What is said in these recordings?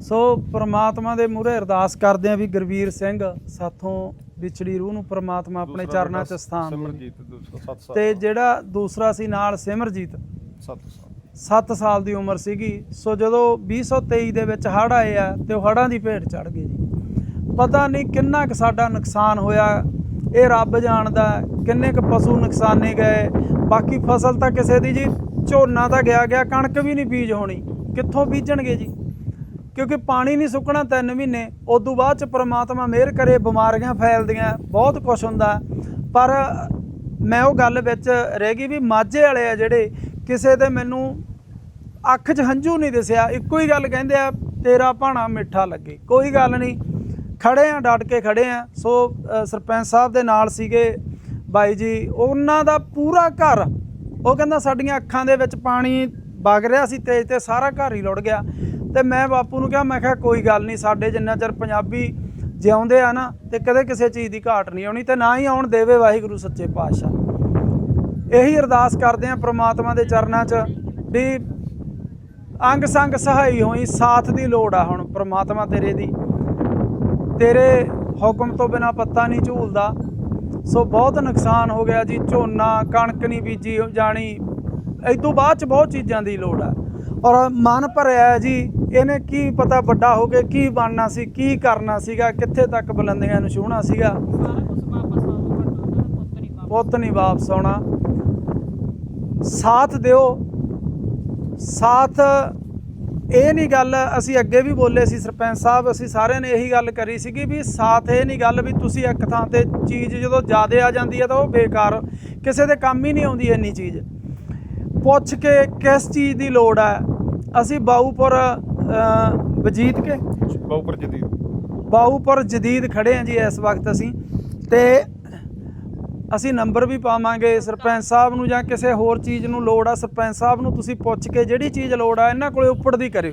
ਸੋ ਪ੍ਰਮਾਤਮਾ ਦੇ ਮੂਹਰੇ ਅਰਦਾਸ ਕਰਦੇ ਆ ਵੀ ਗੁਰਵੀਰ ਸਿੰਘ ਸਾਥੋਂ ਵਿਛੜੀ ਰੂਹ ਨੂੰ ਪ੍ਰਮਾਤਮਾ ਆਪਣੇ ਚਰਨਾਂ 'ਚ ਸਥਾਨ ਦੇਵੇ। ਸਿਮਰਜੀਤ ਦੂਸਰਾ 7 ਸਾਲ। ਤੇ ਜਿਹੜਾ ਦੂਸਰਾ ਸੀ ਨਾਲ ਸਿਮਰਜੀਤ 7 ਸਾਲ। 7 ਸਾਲ ਦੀ ਉਮਰ ਸੀਗੀ। ਸੋ ਜਦੋਂ 2023 ਦੇ ਵਿੱਚ ਹੜ੍ਹ ਆਏ ਆ ਤੇ ਉਹ ਹੜ੍ਹਾਂ ਦੀ ਭੇਟ ਚੜ ਗਏ ਜੀ। ਪਤਾ ਨਹੀਂ ਕਿੰਨਾ ਕੁ ਸਾਡਾ ਨੁਕਸਾਨ ਹੋਇਆ ਇਹ ਰੱਬ ਜਾਣਦਾ ਹੈ, ਕਿੰਨੇ ਕੁ ਪਸ਼ੂ ਨੁਕਸਾਨੇ ਗਏ। ਬਾਕੀ ਫਸਲ ਤਾਂ ਕਿਸੇ ਦੀ ਜੀ ਝੋਨਾ ਤਾਂ ਗਿਆ ਗਿਆ ਕਣਕ ਵੀ ਨਹੀਂ ਬੀਜ ਹੋਣੀ। ਕਿੱਥੋਂ ਬੀਜਣਗੇ ਜੀ? ਕਿਉਂਕਿ ਪਾਣੀ ਨਹੀਂ ਸੁੱਕਣਾ ਤਿੰਨ ਮਹੀਨੇ, ਉਦੋਂ ਬਾਅਦ ਚ ਪ੍ਰਮਾਤਮਾ ਮਿਹਰ ਕਰੇ, ਬਿਮਾਰੀਆਂ ਫੈਲਦੀਆਂ, ਬਹੁਤ ਕੁਝ ਹੁੰਦਾ। ਪਰ ਮੈਂ ਉਹ ਗੱਲ ਵਿੱਚ ਰਹਿ ਗਈ ਵੀ ਮਾਝੇ ਵਾਲੇ ਆ ਜਿਹੜੇ ਕਿਸੇ ਦੇ ਮੈਨੂੰ ਅੱਖ 'ਚ ਹੰਝੂ ਨਹੀਂ ਦਿਸਿਆ। ਇੱਕੋ ਹੀ ਗੱਲ ਕਹਿੰਦੇ ਆ, ਤੇਰਾ ਭਾਣਾ ਮਿੱਠਾ ਲੱਗੇ। ਕੋਈ ਗੱਲ ਨਹੀਂ। ਖੜੇ ਆ, ਡਟ ਕੇ ਖੜੇ ਆ। ਸੋ ਸਰਪੰਚ ਸਾਹਿਬ ਦੇ ਨਾਲ ਸੀਗੇ ਬਾਈ ਜੀ। ਉਹਨਾਂ ਦਾ ਪੂਰਾ ਘਰ, ਉਹ ਕਹਿੰਦਾ ਸਾਡੀਆਂ ਅੱਖਾਂ ਦੇ ਵਿੱਚ ਪਾਣੀ ਵਗ ਰਿਹਾ ਸੀ, ਤੇਜ਼ ਤੇ ਸਾਰਾ ਘਰ ਹੀ ਲੁੜ ਗਿਆ। ਤੇ ਮੈਂ ਬਾਪੂ ਨੂੰ ਕਿਹਾ, ਮੈਂ ਕਿਹਾ, ਕੋਈ ਗੱਲ ਨਹੀਂ, ਸਾਡੇ ਜਿੰਨਾ ਚਿਰ ਪੰਜਾਬੀ ਜਿਉਂਦੇ ਆ ਨਾ, ਤੇ ਕਦੇ ਕਿਸੇ ਚੀਜ਼ ਦੀ ਘਾਟ ਨਹੀਂ ਆਉਣੀ ਤੇ ਨਾ ਹੀ ਆਉਣ ਦੇਵੇ ਵਾਹਿਗੁਰੂ ਸੱਚੇ ਪਾਤਸ਼ਾਹ। ਇਹੀ ਅਰਦਾਸ ਕਰਦੇ ਆ ਪ੍ਰਮਾਤਮਾ ਦੇ ਚਰਨਾਂ 'ਚ ਵੀ ਅੰਗ ਸੰਗ ਸਹਾਈ ਹੋਈ, ਸਾਥ ਦੀ ਲੋੜ ਆ ਹੁਣ ਪ੍ਰਮਾਤਮਾ ਤੇਰੇ ਦੀ। ਤੇਰੇ ਹੁਕਮ ਤੋਂ ਬਿਨਾ ਪੱਤਾ ਨਹੀਂ ਝੂਲਦਾ। ਸੋ ਬਹੁਤ ਨੁਕਸਾਨ ਹੋ ਗਿਆ ਜੀ, ਝੋਨਾ, ਕਣਕ ਨਹੀਂ ਬੀਜੀ ਜਾਣੀ। ਇਸ ਤੋਂ ਬਾਅਦ ਚ ਬਹੁਤ ਚੀਜ਼ਾਂ ਦੀ ਲੋੜ ਆ। ਔਰ ਮਨ ਭਰਿਆ ਜੀ ਇਹਨੇ ਕੀ ਪਤਾ ਵੱਡਾ ਹੋ ਕੇ ਕੀ ਬਣਨਾ ਸੀ ਕੀ ਕਰਨਾ ਸੀਗਾ ਕਿੱਥੇ ਤੱਕ ਬੁਲੰਦੀਆਂ ਨੂੰ ਛੂਹਣਾ ਸੀਗਾ। ਪੁੱਤ ਨਹੀਂ ਵਾਪਸ ਪੁੱਤ ਨਹੀਂ ਵਾਪਸ ਆਉਣਾ। ਸਾਥ ਦਿਓ। ਸਾਥ ਇਹ ਨਹੀਂ ਗੱਲ ਅਸੀਂ ਅੱਗੇ ਵੀ ਬੋਲੇ ਸੀ ਸਰਪੰਚ ਸਾਹਿਬ ਅਸੀਂ ਸਾਰਿਆਂ ਨੇ ਇਹੀ ਗੱਲ ਕਰੀ ਸੀਗੀ ਵੀ ਸਾਥ ਇਹ ਨਹੀਂ ਗੱਲ ਵੀ ਤੁਸੀਂ ਇੱਕ ਥਾਂ ਤੇ ਚੀਜ਼ ਜਦੋਂ ਜ਼ਿਆਦੇ ਆ ਜਾਂਦੀ ਹੈ ਤਾਂ ਉਹ ਬੇਕਾਰ ਕਿਸੇ ਦੇ ਕੰਮ ਹੀ ਨਹੀਂ ਆਉਂਦੀ ਇੰਨੀ ਚੀਜ਼। ਪੁੱਛ ਕੇ ਕਿਸ ਚੀਜ਼ ਦੀ ਲੋੜ ਹੈ ਅਸੀਂ ਬਾਊਪੁਰ ਅ, ਵਜੀਦ ਕੇ? ਬਹੁਪਰ ਜਦੀਦ। ਬਾਊਪੁਰ ਜਦੀਦ ਖੜੇ ਹਾਂ ਜੀ ਇਸ ਵਕਤ ਅਸੀਂ। ਤੇ ਅਸੀਂ ਨੰਬਰ ਵੀ ਪਾਵਾਂਗੇ ਸਰਪੰਚ ਸਾਹਿਬ ਨੂੰ ਜਾਂ ਕਿਸੇ ਹੋਰ ਚੀਜ਼ ਨੂੰ ਲੋੜ ਆ। ਸਰਪੰਚ ਸਾਹਿਬ ਨੂੰ ਤੁਸੀਂ ਪੁੱਛ ਕੇ ਜਿਹੜੀ ਚੀਜ਼ ਲੋੜ ਆ ਇਹਨਾਂ ਕੋਲੇ ਉੱਪਰ ਦੀ ਕਰਿਓ।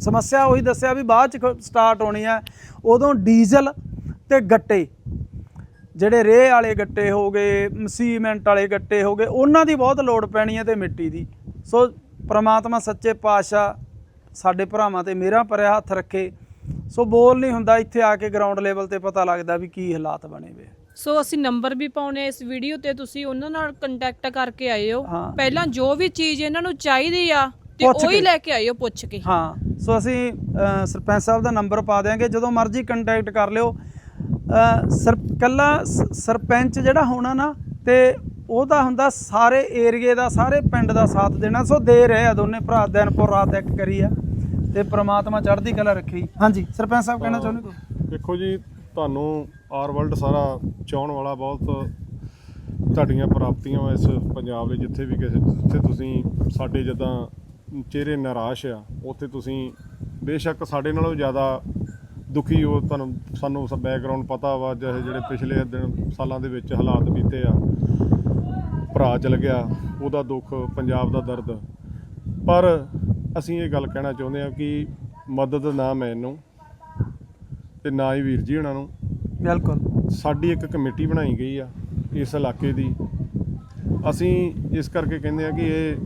ਸਮੱਸਿਆ ਉਹੀ ਦੱਸਿਆ ਵੀ ਬਾਅਦ ਚ ਸਟਾਰਟ ਹੋਣੀ ਆ। ਉਦੋਂ ਡੀਜ਼ਲ ਤੇ ਗੱਟੇ ਜਿਹੜੇ ਰੇਹ ਵਾਲੇ ਗੱਟੇ ਹੋ ਗਏ ਸੀਮੈਂਟ ਵਾਲੇ ਗੱਟੇ ਹੋ ਗਏ ਉਹਨਾਂ ਦੀ ਬਹੁਤ ਲੋੜ ਪੈਣੀ ਹੈ ਤੇ ਮਿੱਟੀ ਦੀ। ਸੋ ਪ੍ਰਮਾਤਮਾ ਸੱਚੇ ਪਾਤਸ਼ਾਹ ਸਾਡੇ ਭਰਾਵਾਂ ਤੇ ਮੇਰਾ ਪਰਿਆ ਹੱਥ ਰੱਖੇ ਸੋ ਬੋਲ ਨਹੀਂ ਹੁੰਦਾ ਇੱਥੇ ਆ ਕੇ ਗਰਾਊਂਡ ਲੈਵਲ ਤੇ ਪਤਾ ਲੱਗਦਾ ਵੀ ਕੀ ਹਾਲਾਤ ਬਣੇ ਵੇ ਸੋ ਅਸੀਂ ਨੰਬਰ ਵੀ ਪਾਉਨੇ ਇਸ ਵੀਡੀਓ ਤੇ ਤੁਸੀਂ ਉਹਨਾਂ ਨਾਲ ਕੰਟੈਕਟ ਕਰਕੇ ਆਇਓ ਹਾਂ। ਪਹਿਲਾਂ ਜੋ ਵੀ ਚੀਜ਼ ਇਹਨਾਂ ਨੂੰ ਚਾਹੀਦੀ ਆ ਤੇ ਪੁੱਛ ਉਹੀ ਕੇ। ਲੈ ਕੇ ਆਇਓ ਪੁੱਛ ਕੇ ਹਾਂ ਸੋ ਅਸੀਂ ਅ, ਸਰਪੰਚ ਸਾਹਿਬ ਦਾ ਨੰਬਰ ਪਾ ਦਿਆਂਗੇ ਜਦੋਂ ਮਰਜ਼ੀ ਕੰਟੈਕਟ ਕਰ ਲਿਓ ਅ, ਸਰ ਕੱਲਾ ਸ- ਸਰਪੰਚ ਜਿਹੜਾ ਹੋਣਾ ਨਾ ਤੇ ਉਹਦਾ ਹੁੰਦਾ ਸਾਰੇ ਏਰੀਏ ਦਾ ਸਾਰੇ ਪਿੰਡ ਦਾ ਸਾਥ ਦੇਣਾ। ਸੋ ਦੇ ਰਹੇ ਆ ਦੋਨੇ ਭਰਾ ਦਿਨਪੁਰ ਰਾਤ ਇੱਕ ਕਰੀ ਆ ਤੇ ਪ੍ਰਮਾਤਮਾ ਚੜ੍ਹਦੀ ਕਲਾ ਰੱਖੀ ਹਾਂਜੀ ਸਰਪੰਚ ਸਾਹਿਬ ਕਹਿਣਾ ਚਾਹੁੰਦੇ ਕੋਈ? ਦੇਖੋ ਜੀ ਤੁਹਾਨੂੰ ਆਰ ਵਰਲਡ ਸਾਰਾ ਚਾਹਣ ਵਾਲਾ ਬਹੁਤ ਤੁਹਾਡੀਆਂ ਪ੍ਰਾਪਤੀਆਂ ਇਸ ਪੰਜਾਬ ਦੇ ਜਿੱਥੇ ਵੀ ਕਿਸੇ ਜਿੱਥੇ ਤੁਸੀਂ ਸਾਡੇ ਜਦਾਂ ਚਿਹਰੇ ਨਿਰਾਸ਼ ਆ ਉੱਥੇ ਤੁਸੀਂ ਬੇਸ਼ੱਕ ਸਾਡੇ ਨਾਲੋਂ ਜ਼ਿਆਦਾ ਦੁਖੀ ਹੋ। ਤੁਹਾਨੂੰ ਸਾਨੂੰ ਸਭ ਬੈਕਗ੍ਰਾਉਂਡ ਪਤਾ ਵਾ ਜਿਹੇ ਜਿਹੜੇ ਪਿਛਲੇ ਦਿਨ ਸਾਲਾਂ ਦੇ ਵਿੱਚ ਹਾਲਾਤ ਬੀਤੇ ਆ। ਭਰਾ ਚਲ ਗਿਆ ਉਹਦਾ ਦੁੱਖ ਪੰਜਾਬ ਦਾ ਦਰਦ। ਪਰ ਅਸੀਂ ਇਹ ਗੱਲ ਕਹਿਣਾ ਚਾਹੁੰਦੇ ਆ ਕਿ ਮਦਦ ਨਾ ਮੈਨੂੰ ਤੇ ਨਾ ਹੀ ਵੀਰ ਜੀ ਉਹਨਾਂ ਨੂੰ। ਬਿਲਕੁਲ। ਸਾਡੀ ਇੱਕ ਕਮੇਟੀ ਬਣਾਈ ਗਈ ਆ ਇਸ ਇਲਾਕੇ ਦੀ। ਅਸੀਂ ਇਸ ਕਰਕੇ ਕਹਿੰਦੇ ਆ ਕਿ ਇਹ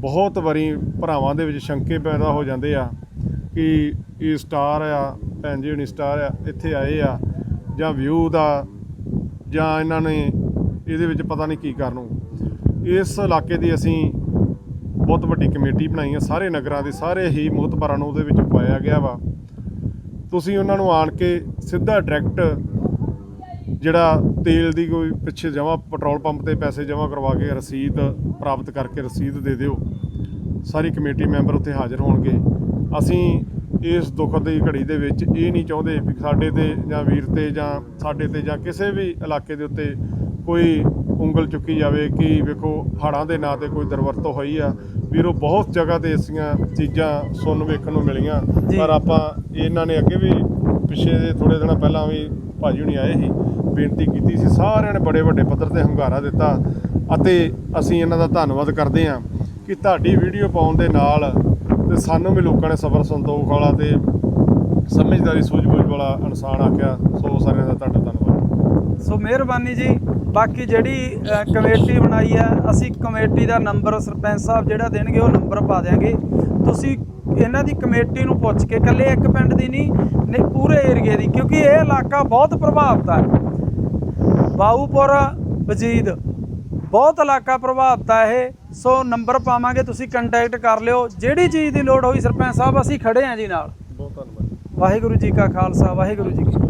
ਬਹੁਤ ਵਾਰੀ ਭਰਾਵਾਂ ਦੇ ਵਿੱਚ ਸ਼ੰਕੇ ਪੈਦਾ ਹੋ ਜਾਂਦੇ ਆ ਕਿ ਇਹ ਸਟਾਰ ਆ ਭੈਣ ਜੀ ਹੁਣੀ ਸਟਾਰ ਆ ਇੱਥੇ ਆਏ ਆ ਜਾਂ ਵਿਊ ਦਾ ਜਾਂ ਇਹਨਾਂ ਨੇ ਇਹਦੇ ਵਿੱਚ ਪਤਾ ਨਹੀਂ ਕੀ ਕਰਨੂ ਇਸ ਇਲਾਕੇ ਦੀ ਅਸੀਂ ਬਹੁਤ ਵੱਡੀ ਕਮੇਟੀ ਬਣਾਈ ਹੈ ਸਾਰੇ ਨਗਰਾਂ ਦੇ, ਸਾਰੇ ਹੀ ਮੁਹਤਬਰਾਂ ਨੂੰ ਉਹਦੇ ਵਿੱਚ ਪਾਇਆ ਗਿਆ ਵਾ। ਤੁਸੀਂ ਉਹਨਾਂ ਨੂੰ ਆਣ ਕੇ ਸਿੱਧਾ ਡਾਇਰੈਕਟ ਜਿਹੜਾ ਤੇਲ ਦੀ ਕੋਈ ਪਿੱਛੇ ਜਮਾ ਪੈਟਰੋਲ ਪੰਪ ਤੇ ਪੈਸੇ ਜਮਾ ਕਰਵਾ ਕੇ ਰਸੀਦ ਪ੍ਰਾਪਤ ਕਰਕੇ ਰਸੀਦ ਦੇ ਦਿਓ। ਸਾਰੀ ਕਮੇਟੀ ਮੈਂਬਰ ਉੱਥੇ ਹਾਜ਼ਰ ਹੋਣਗੇ। ਅਸੀਂ ਇਸ ਦੁੱਖ ਦੀ ਘੜੀ ਦੇ ਵਿੱਚ ਇਹ ਨਹੀਂ ਚਾਹੁੰਦੇ ਵੀ ਸਾਡੇ ਤੇ ਜਾਂ ਵੀਰ ਤੇ ਜਾਂ ਸਾਡੇ ਤੇ ਜਾਂ ਕਿਸੇ ਵੀ ਇਲਾਕੇ ਦੇ ਉੱਤੇ ਕੋਈ ਉਂਗਲ ਚੁੱਕੀ ਜਾਵੇ ਕਿ ਵੇਖੋ ਹੜ੍ਹਾਂ ਦੇ ਨਾਂ ਤੇ ਕੋਈ ਦਰਵਰਤੋਂ ਹੋਈ ਆ ਵੀਰੋ ਬਹੁਤ ਜਗ੍ਹਾ ਤੇ ਐਸੀਆਂ ਚੀਜ਼ਾਂ ਸੁਣਨ ਵੇਖਣ ਨੂੰ ਮਿਲੀਆਂ। ਪਰ ਆਪਾਂ ਇਹਨਾਂ ਨੇ ਅੱਗੇ ਵੀ ਪਿਛੇ ਦੇ ਥੋੜੇ ਦਿਨਾਂ ਪਹਿਲਾਂ ਵੀ ਭਾਜੀ ਹੁਣੀ ਆਏ ਸੀ ਬੇਨਤੀ ਕੀਤੀ ਸੀ ਸਾਰਿਆਂ ਨੇ ਬੜੇ ਵੱਡੇ ਪੱਧਰ ਤੇ ਹੰਗਾਰਾ ਦਿੱਤਾ ਅਤੇ ਅਸੀਂ ਇਹਨਾਂ ਦਾ ਧੰਨਵਾਦ ਕਰਦੇ ਹਾਂ ਕਿ ਤੁਹਾਡੀ ਵੀਡੀਓ ਪਾਉਣ ਦੇ ਨਾਲ ਤੇ ਸਾਨੂੰ ਵੀ ਲੋਕਾਂ ਨੇ ਸਬਰ ਸੰਤੋਖ ਵਾਲਾ ਤੇ ਸਮਝਦਾਰੀ ਸੂਝ-ਬੂਝ ਵਾਲਾ ਇਨਸਾਨ ਆਖਿਆ ਸੋ ਸਾਰਿਆਂ ਦਾ ਤੁਹਾਡਾ ਧੰਨਵਾਦ ਸੋ ਮਿਹਰਬਾਨੀ ਜੀ। ਬਾਕੀ ਜਿਹੜੀ ਕਮੇਟੀ ਬਣਾਈ ਹੈ ਅਸੀਂ ਕਮੇਟੀ ਦਾ ਨੰਬਰ ਸਰਪੰਚ ਸਾਹਿਬ ਜਿਹੜਾ ਦੇਣਗੇ ਉਹ ਨੰਬਰ ਪਾ ਦਿਆਂਗੇ। ਤੁਸੀਂ ਇਹਨਾਂ ਦੀ ਕਮੇਟੀ ਨੂੰ ਪੁੱਛ ਕੇ ਇਕੱਲੇ ਇੱਕ ਪਿੰਡ ਦੀ ਨਹੀਂ ਨਹੀਂ ਪੂਰੇ ਏਰੀਏ ਦੀ ਕਿਉਂਕਿ ਇਹ ਇਲਾਕਾ ਬਹੁਤ ਪ੍ਰਭਾਵਿਤ ਹੈ ਬਾਊਪੁਰ ਵਜੀਦ ਬਹੁਤ ਇਲਾਕਾ ਪ੍ਰਭਾਵਿਤ ਹੈ ਇਹ। ਸੋ ਨੰਬਰ ਪਾਵਾਂਗੇ ਤੁਸੀਂ ਕੰਟੈਕਟ ਕਰ ਲਿਓ। ਜਿਹੜੀ ਚੀਜ਼ ਦੀ ਲੋੜ ਹੋਈ ਸਰਪੰਚ ਸਾਹਿਬ ਅਸੀਂ ਖੜੇ ਹਾਂ ਜੀ ਨਾਲ। ਬਹੁਤ ਧੰਨਵਾਦ। ਵਾਹਿਗੁਰੂ ਜੀ ਕਾ ਖਾਲਸਾ ਵਾਹਿਗੁਰੂ ਜੀ ਕੀ